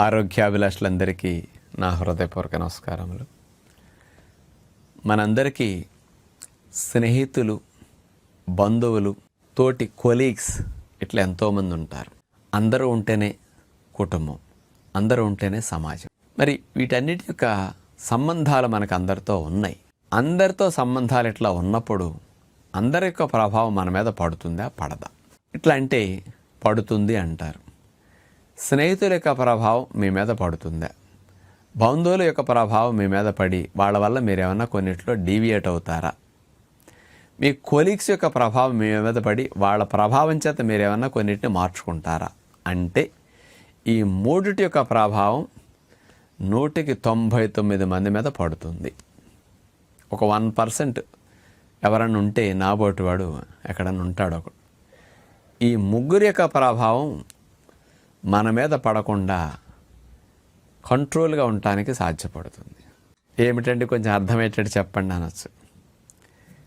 ఆరోగ్యాభిలాషులందరికీ నా హృదయపూర్వక నమస్కారములు. మనందరికీ స్నేహితులు బంధువులు తోటి కొలీగ్స్ ఇట్లా ఎంతోమంది ఉంటారు. అందరూ ఉంటేనే కుటుంబం అందరూ ఉంటేనే సమాజం. మరి వీటన్నిటి యొక్క సంబంధాలు మనకు అందరితో ఉన్నాయి. అందరితో సంబంధాలు ఇట్లా ఉన్నప్పుడు అందరి యొక్క ప్రభావం మన మీద పడుతుందా పడదా? ఇట్లా అంటే పడుతుంది అంటారు. స్నేహితుల యొక్క ప్రభావం మీ మీద పడుతుందా. బంధువుల యొక్క ప్రభావం మీ మీద పడి వాళ్ళ వల్ల మీరు ఏమన్నా కొన్నిట్లో డీవియేట్ అవుతారా? మీ కొలీగ్స్ యొక్క ప్రభావం మీ మీద పడి వాళ్ళ ప్రభావం చేత మీరు ఏమన్నా కొన్నిటిని మార్చుకుంటారా? అంటే ఈ మూడిటి యొక్క ప్రభావం నూటికి తొంభై తొమ్మిది మంది మీద పడుతుంది. ఒక వన్ పర్సెంట్ ఎవరన్నా ఉంటే నాబోటి వాడు ఎక్కడన్నా ఉంటాడు. ఒకడు ఈ ముగ్గురి యొక్క ప్రభావం మన మీద పడకుండా కంట్రోల్గా ఉండటానికి సాధ్యపడుతుంది. ఏమిటండి కొంచెం అర్థమయ్యేటట్టు చెప్పండి అనొచ్చు.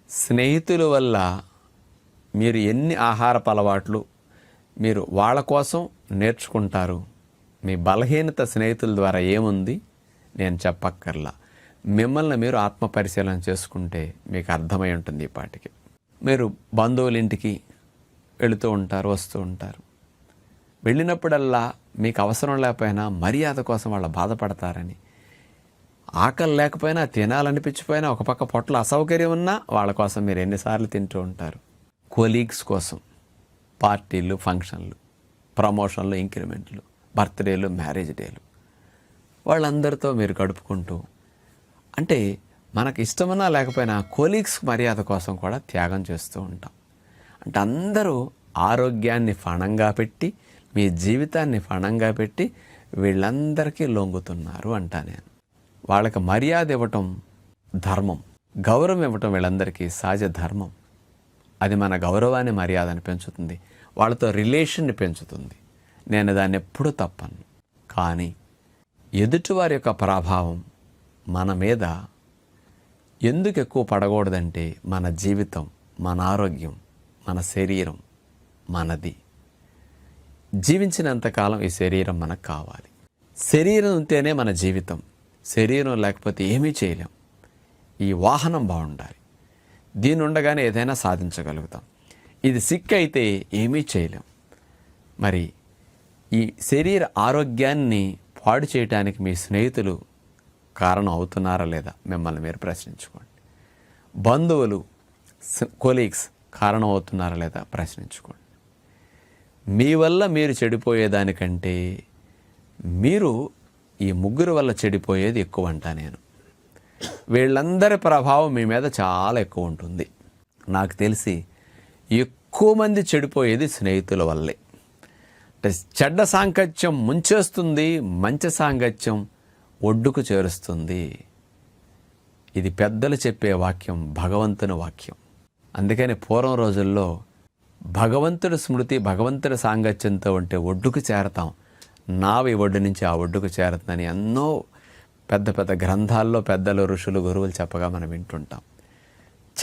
స్నేహితుల వల్ల మీరు ఎన్ని ఆహారపు అలవాట్లు మీరు వాళ్ళ కోసం నేర్చుకుంటారు? మీ బలహీనత స్నేహితుల ద్వారా ఏముంది? నేను చెప్పక్కర్లా. మిమ్మల్ని మీరు ఆత్మ పరిశీలన చేసుకుంటే మీకు అర్థమై ఉంటుంది ఈ పాటికి. మీరు బంధువుల ఇంటికి వెళుతూ ఉంటారు వస్తూ ఉంటారు. వెళ్ళినప్పుడల్లా మీకు అవసరం లేకపోయినా మర్యాద కోసం వాళ్ళు బాధపడతారని. ఆకలి లేకపోయినా తినాలనిపించిపోయినా ఒక పక్క పొట్ల అసౌకర్యం ఉన్నా వాళ్ళ కోసం మీరు ఎన్నిసార్లు తింటూ ఉంటారు. కొలీగ్స్ కోసం పార్టీలు ఫంక్షన్లు ప్రమోషన్లు ఇంక్రిమెంట్లు బర్త్డేలు మ్యారేజ్ డేలు. వాళ్ళందరితో మీరు గడుపుకుంటూ అంటే మనకు ఇష్టమన్నా లేకపోయినా కొలీగ్స్ మర్యాద కోసం కూడా త్యాగం చేస్తూ ఉంటాం. అంటే అందరూ ఆరోగ్యాన్ని ఫణంగా పెట్టి మీ జీవితాన్ని ఫణంగా పెట్టి వీళ్ళందరికీ లొంగుతున్నారు అంటా నేను వాళ్ళకి మర్యాద ఇవ్వటం ధర్మం. గౌరవం ఇవ్వటం వీళ్ళందరికీ సహజ ధర్మం. అది మన గౌరవాన్ని మర్యాదని పెంచుతుంది. వాళ్ళతో రిలేషన్ని పెంచుతుంది. నేను దాన్ని ఎప్పుడూ తప్పను. కానీ ఎదుటివారి యొక్క ప్రభావం మన మీద ఎందుకు ఎక్కువ పడకూడదంటే మన జీవితం మన ఆరోగ్యం మన శరీరం మనది. జీవించినంతకాలం ఈ శరీరం మనకు కావాలి. శరీరం ఉంటేనే మన జీవితం. శరీరం లేకపోతే ఏమీ చేయలేం. ఈ వాహనం బాగుండాలి. దీని ఉండగానే ఏదైనా సాధించగలుగుతాం. ఇది సిక్ అయితే ఏమీ చేయలేం. మరి ఈ శరీర ఆరోగ్యాన్ని పాడు చేయడానికి మీ స్నేహితులు కారణం అవుతున్నారా లేదా మిమ్మల్ని మీరు ప్రశ్నించుకోండి. బంధువులు కొలీగ్స్ కారణం అవుతున్నారా లేదా ప్రశ్నించుకోండి. మీ వల్ల మీరు చెడిపోయేదానికంటే మీరు ఈ ముగ్గురు వల్ల చెడిపోయేది ఎక్కువ అంట నేను. వీళ్ళందరి ప్రభావం మీ మీద చాలా ఎక్కువ ఉంటుంది నాకు తెలిసి ఎక్కువ మంది చెడిపోయేది స్నేహితుల వల్లే. అంటే చెడ్డ సాంగత్యం ముంచేస్తుంది మంచి సాంగత్యం ఒడ్డుకు చేరుస్తుంది. ఇది పెద్దలు చెప్పే వాక్యం భగవంతుని వాక్యం. అందుకని పూర్వం రోజుల్లో భగవంతుడి స్మృతి భగవంతుడి సాంగత్యంతో ఉంటే ఒడ్డుకు చేరతాం. నావి ఒడ్డు నుంచి ఆ ఒడ్డుకు చేరుతుందని ఎన్నో పెద్ద పెద్ద గ్రంథాల్లో పెద్దలు ఋషులు గురువులు చెప్పగా మనం వింటుంటాం.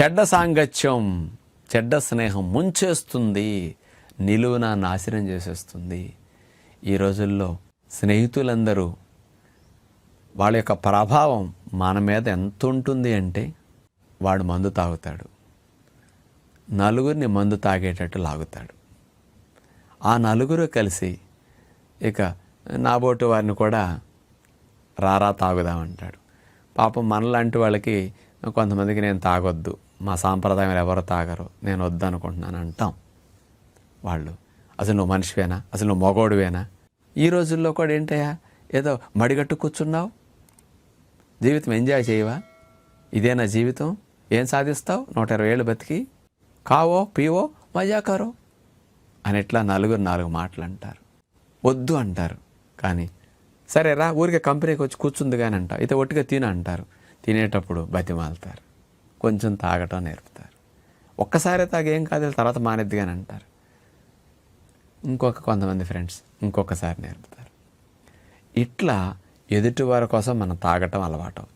చెడ్డ సాంగత్యం చెడ్డ స్నేహం ముంచేస్తుంది నిలువున నాశనం చేసేస్తుంది. ఈ రోజుల్లో స్నేహితులందరూ వాళ్ళ యొక్క ప్రభావం మన మీద ఎంత ఉంటుంది అంటే వాడు మందు తాగుతాడు. నలుగురిని మందు తాగేటట్టు లాగుతాడు. ఆ నలుగురు కలిసి ఇక నాబోటు వారిని కూడా రారా తాగుదామంటాడు పాపం మనలాంటి వాళ్ళకి కొంతమందికి నేను తాగొద్దు మా సాంప్రదాయం ఎవరు తాగరు నేను వద్దనుకుంటున్నాను అంటాం వాళ్ళు. అసలు నువ్వు మనిషివేనా? అసలు నువ్వు మగోడువేనా? ఈ రోజుల్లో కూడా ఏంటయ్యా? ఏదో మడిగట్టు కూర్చున్నావు? జీవితం ఎంజాయ్ చేయవా? ఇదేనా జీవితం? ఏం సాధిస్తావు? నూట ఇరవై ఏళ్ళు బతికి కావో పీవో మజాకారో అని ఇట్లా నలుగురు నాలుగు మాటలు అంటారు. వద్దు అంటారు. కానీ సరే రా ఊరికే కంపెనీకి వచ్చి కూర్చుంది కానీ అంటారు. అయితే ఒట్టిగా తిన అంటారు. తినేటప్పుడు బతిమాలుతారు. కొంచెం తాగటం నేర్పుతారు. ఒక్కసారి తాగేం కాదు తర్వాత మానేద్ది కానీ అంటారు. ఇంకొక కొంతమంది ఫ్రెండ్స్ ఇంకొకసారి నేర్పుతారు. ఇట్లా ఎదుటివారి కోసం మనం తాగటం అలవాటు. అవుతుంది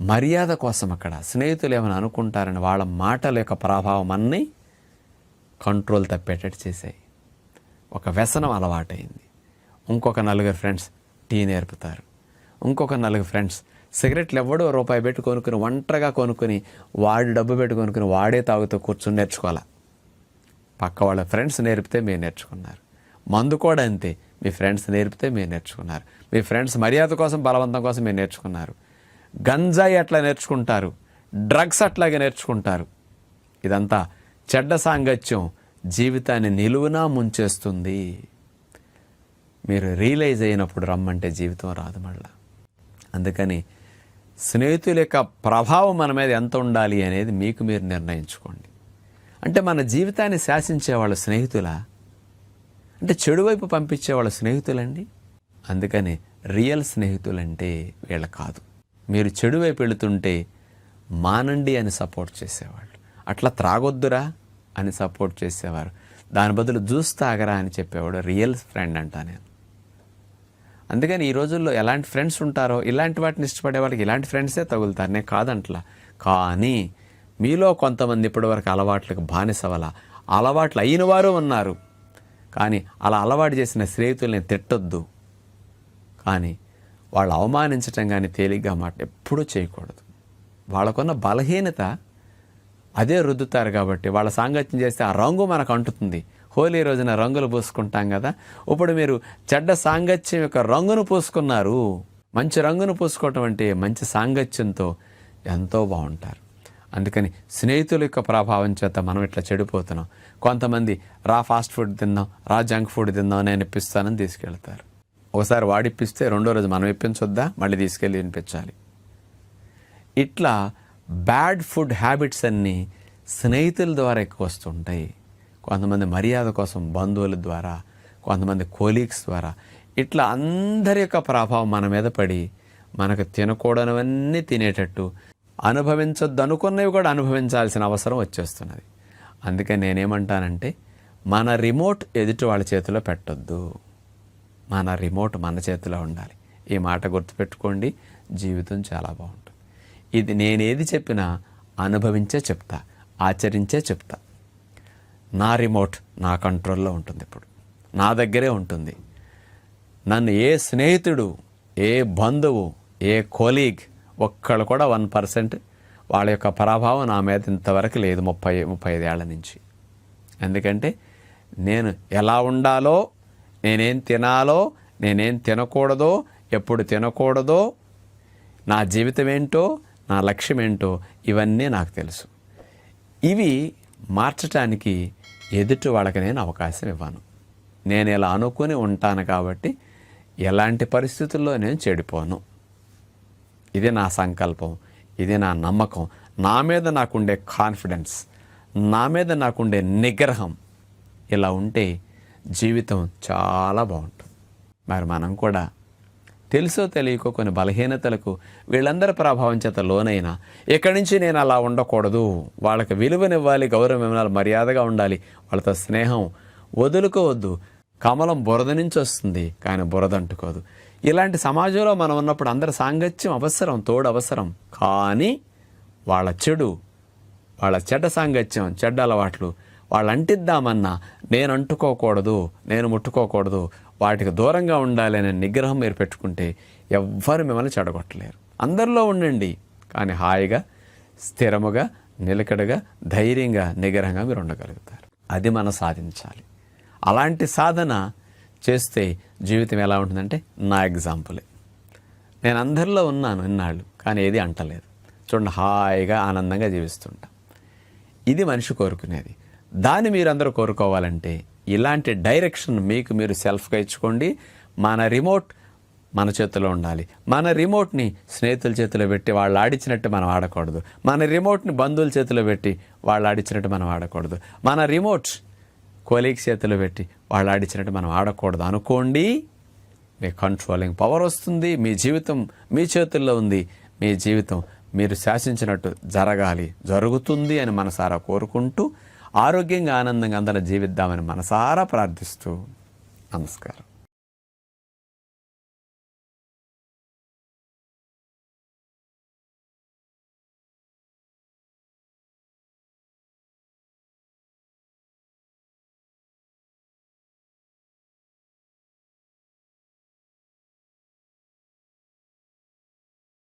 మర్యాద కోసం అక్కడ స్నేహితులు ఏమైనా అనుకుంటారని వాళ్ళ మాటల యొక్క ప్రభావం అన్నీ కంట్రోల్ తప్పేటట్టు చేశాయి. ఒక వ్యసనం అలవాటైంది. ఇంకొక నలుగురు ఫ్రెండ్స్ టీ నేర్పుతారు. ఇంకొక నలుగురు ఫ్రెండ్స్ సిగరెట్లు ఎవడో రూపాయి పెట్టి కొనుక్కుని ఒంటరిగా కొనుక్కుని వాడి డబ్బు పెట్టి కొనుక్కుని వాడే తాగుతూ కూర్చుని నేర్చుకోవాలా? పక్క వాళ్ళ ఫ్రెండ్స్ నేర్పితే మీరు నేర్చుకున్నారు. మందు కూడా అంతే. మీ ఫ్రెండ్స్ నేర్పితే మీరు నేర్చుకున్నారు. మీ ఫ్రెండ్స్ మర్యాద కోసం బలవంతం కోసం మీరు నేర్చుకున్నారు. గంజాయి అట్లా నేర్చుకుంటారు డ్రగ్స్ అట్లాగే నేర్చుకుంటారు. ఇదంతా చెడ్డ సాంగత్యం జీవితాన్ని నిలువునా ముంచేస్తుంది. మీరు రియలైజ్ అయినప్పుడు రమ్మంటే జీవితం రాదు మళ్ళా. అందుకని స్నేహితుల యొక్క ప్రభావం మన మీద ఎంత ఉండాలి అనేది మీకు మీరు నిర్ణయించుకోండి. అంటే మన జీవితాన్ని శాసించే వాళ్ళ స్నేహితులా? అంటే చెడువైపు పంపించే వాళ్ళ స్నేహితులండి? అందుకని రియల్ స్నేహితులంటే వీళ్ళ కాదు. మీరు చెడు వైపు వెళుతుంటే మానండి అని సపోర్ట్ చేసేవాళ్ళు. అట్లా త్రాగొద్దురా అని సపోర్ట్ చేసేవారు. దాని బదులు జ్యూస్ తాగరా అని చెప్పేవాడు రియల్ ఫ్రెండ్ అంట నేను. అందుకని ఈ రోజుల్లో ఎలాంటి ఫ్రెండ్స్ ఉంటారో ఇలాంటి వాటిని ఇష్టపడే వాళ్ళకి ఇలాంటి ఫ్రెండ్సే తగులుతారు. నేను కాదంట్లా. కానీ మీలో కొంతమంది ఇప్పటివరకు అలవాట్లకు బానిసవల అలవాట్లు అయిన వారు ఉన్నారు. కానీ అలా అలవాటు చేసిన స్నేహితుల్ని తిట్టొద్దు. కానీ వాళ్ళు అవమానించటం కానీ తేలిగ్గా మాట ఎప్పుడూ చేయకూడదు. వాళ్ళకున్న బలహీనత అదే రుద్దుతారు కాబట్టి వాళ్ళ సాంగత్యం చేస్తే ఆ రంగు మనకు అంటుతుంది. హోలీ రోజున రంగులు పూసుకుంటాం కదా ఇప్పుడు మీరు చెడ్డ సాంగత్యం యొక్క రంగును పూసుకున్నారు. మంచి రంగును పూసుకోవటం అంటే మంచి సాంగత్యంతో ఎంతో బాగుంటారు. అందుకని స్నేహితుల యొక్క ప్రభావం చేత మనం ఇట్లా చెడిపోతున్నాం. కొంతమంది రా ఫాస్ట్ ఫుడ్ తిందాం రా జంక్ ఫుడ్ తిందాం అని అనిపిస్తానని తీసుకెళ్తారు. ఒకసారి వాడిప్పిస్తే రెండో రోజు మనం ఇప్పించొద్దా? మళ్ళీ తీసుకెళ్ళి వినిపించాలి ఇట్లా బ్యాడ్ ఫుడ్ హ్యాబిట్స్ అన్నీ స్నేహితుల ద్వారా ఎక్కువ వస్తుంటాయి. కొంతమంది మర్యాద కోసం బంధువుల ద్వారా కొంతమంది కోలీగ్స్ ద్వారా. ఇట్లా అందరి యొక్క ప్రభావం మన మీద పడి మనకు తినకూడనివన్నీ తినేటట్టు అనుభవించొద్దు అనుకున్నవి కూడా అనుభవించాల్సిన అవసరం వచ్చేస్తున్నది. అందుకే నేనేమంటానంటే మన రిమోట్ ఎదుటి వాళ్ళ చేతిలో పెట్టొద్దు. మన రిమోట్ మన చేతిలో ఉండాలి. ఈ మాట గుర్తుపెట్టుకోండి. జీవితం చాలా బాగుంటుంది. ఇది నేనేది చెప్పినా అనుభవించే చెప్తా ఆచరించే చెప్తా. నా రిమోట్ నా కంట్రోల్లో ఉంటుంది ఇప్పుడు. నా దగ్గరే ఉంటుంది. నన్ను ఏ స్నేహితుడు ఏ బంధువు ఏ కొలీగ్ ఒక్కళ్ళు కూడా వన్ పర్సెంట్ వాళ్ళ యొక్క ప్రభావం నా మీద ఇంతవరకు లేదు ముప్పై ముప్పై ఐదేళ్ళ నుంచి. ఎందుకంటే నేను ఎలా ఉండాలో నేనేం తినాలో నేనేం తినకూడదో ఎప్పుడు తినకూడదో నా జీవితం ఏంటో నా లక్ష్యం ఏంటో ఇవన్నీ నాకు తెలుసు. ఇవి మార్చటానికి ఎదుటి వాళ్ళకి నేను అవకాశం ఇవ్వను. నేను ఇలా అనుకుని ఉంటాను కాబట్టి ఎలాంటి పరిస్థితుల్లో నేను చెడిపోను. ఇది నా సంకల్పం ఇది నా నమ్మకం. నా మీద నాకుండే కాన్ఫిడెన్స్ నా మీద నాకుండే నిగ్రహం ఇలా ఉంటే జీవితం చాలా బాగుంటుంది. మరి మనం కూడా తెలుసో తెలియకో కొన్ని బలహీనతలకు వీళ్ళందరి ప్రభావం చేత లోనైనా ఇక్కడి నుంచి నేను అలా ఉండకూడదు. వాళ్ళకి విలువనివ్వాలి గౌరవం ఇవ్వాలి మర్యాదగా ఉండాలి. వాళ్ళతో స్నేహం వదులుకోవద్దు. కమలం బురద నుంచి వస్తుంది కానీ బురద అంటుకోదు. ఇలాంటి సమాజంలో మనం ఉన్నప్పుడు అందరి సాంగత్యం అవసరం తోడు అవసరం. కానీ వాళ్ళ చెడు వాళ్ళ చెడ్డ సాంగత్యం చెడ్డ అలవాట్లు వాళ్ళు అంటిద్దామన్నా నేను అంటుకోకూడదు నేను ముట్టుకోకూడదు వాటికి దూరంగా ఉండాలి అనే నిగ్రహం మీరు పెట్టుకుంటే ఎవ్వరు మిమ్మల్ని చెడగొట్టలేరు. అందరిలో ఉండండి కానీ హాయిగా స్థిరముగా నిలకడగా ధైర్యంగా నిగ్రహంగా మీరు ఉండగలుగుతారు. అది మనం సాధించాలి. అలాంటి సాధన చేస్తే జీవితం ఎలా ఉంటుందంటే నా ఎగ్జాంపులే. నేను అందరిలో ఉన్నాను ఇన్నాళ్ళు కానీ ఏది అంటలేదు. చూడండి హాయిగా ఆనందంగా జీవిస్తుంటా. ఇది మనిషి కోరుకునేది. దాన్ని మీరు అందరూ కోరుకోవాలంటే ఇలాంటి డైరెక్షన్ మీకు మీరు సెల్ఫ్గా ఇచ్చుకోండి. మన రిమోట్ మన చేతిలో ఉండాలి. మన రిమోట్ని స్నేహితుల చేతిలో పెట్టి వాళ్ళు ఆడించినట్టు మనం ఆడకూడదు. మన రిమోట్ని బంధువుల చేతిలో పెట్టి వాళ్ళు ఆడించినట్టు మనం ఆడకూడదు. మన రిమోట్ కోలీగ్ చేతిలో పెట్టి వాళ్ళు ఆడించినట్టు మనం ఆడకూడదు. అనుకోండి మీ కంట్రోలింగ్ పవర్ వస్తుంది మీ జీవితం మీ చేతుల్లో ఉంది మీ జీవితం మీరు శాసించినట్టు జరగాలి జరుగుతుంది అని మనసారా కోరుకుంటూ ఆరోగ్యంగా ఆనందంగా అందరం జీవిద్దామని మనసారా ప్రార్థిస్తూ నమస్కారం.